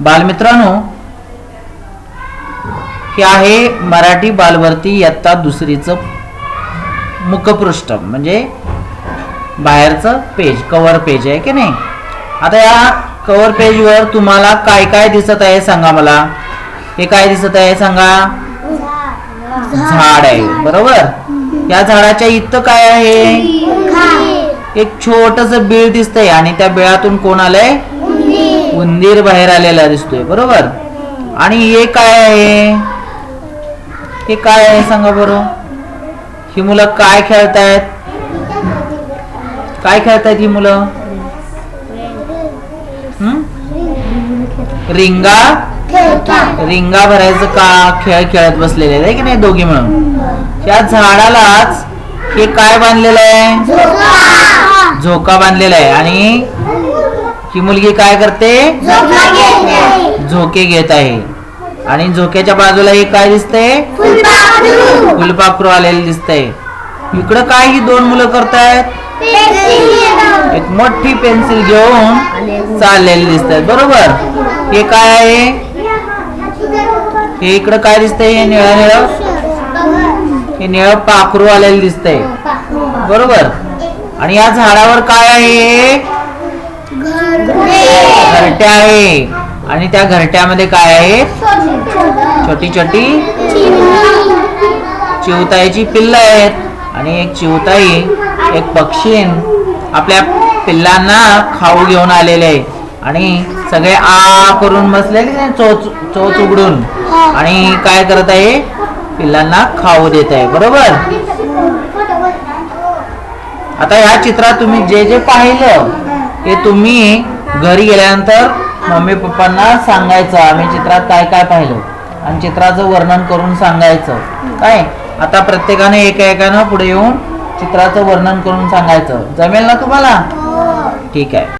बालमित्रांनो हे आहे मराठी बालवर्ती इयत्ता दुसरीचं मुखपृष्ठ म्हणजे बाहेरचं पेज कव्हर पेज आहे की नाही? आता या कव्हर पेजवर तुम्हाला काय काय दिसत आहे सांगा मला. हे काय दिसत आहे सांगा? झाड आहे बरोबर? या झाडाच्या इथं काय आहे? एक छोटस बीळ दिसतंय आणि त्या बिळातून कोण आलंय? उंदीर बाहेर आलेला दिसतोय बरोबर? आणि हे काय आहे? हे काय आहे सांगा बरं? ही मुलं काय खेळतायत? काय खेळतायत ही मुलं? रिंगा? रिंगा भरायचं का खेळ खेळत बसलेले आहे की नाही दोघी मिळून? त्या झाडालाच हे काय बांधलेलं आहे? झोका बांधलेला आहे. आणि ही मुलगी काय करते? झोके घेत आहे. आणि झोक्याच्या बाजूला हे काय दिसतंय? फुलपाखरू. आलेले दिसतंय. इकडं काय ही दोन मुलं करतायत? एक मोठी पेन्सिल घेऊन चाललेली दिसत आहेत बरोबर? हे काय आहे? हे इकडं काय दिसतंय? हे निळं निळं. हे निळं पाखरू आलेलं दिसतंय. बरोबर? आणि या झाडावर काय आहे? घरट्या आहे. आणि त्या घरट्यामध्ये काय आहे? छोटी छोटी चिवताईची पिल्ल आहेत. आणि एक चिवताई एक पक्षीन आपल्या पिल्लांना खाऊ घेऊन आलेले आहे. आणि सगळे आ करून बसलेले चोच चोच उघडून. आणि काय करत आहे? पिल्लांना खाऊ देत आहे. बरोबर? आता ह्या चित्रात तुम्ही जे जे पाहिलं ते तुम्ही घरी गेल्यानंतर मम्मी पप्पांना सांगायचं आम्ही चित्रात काय काय पाहिलं? आणि चित्राचं वर्णन करून सांगायचं. काय? आता प्रत्येकाने एका एकानं पुढे येऊन चित्राचं वर्णन करून सांगायचं. जमेल ना तुम्हाला? ठीक आहे.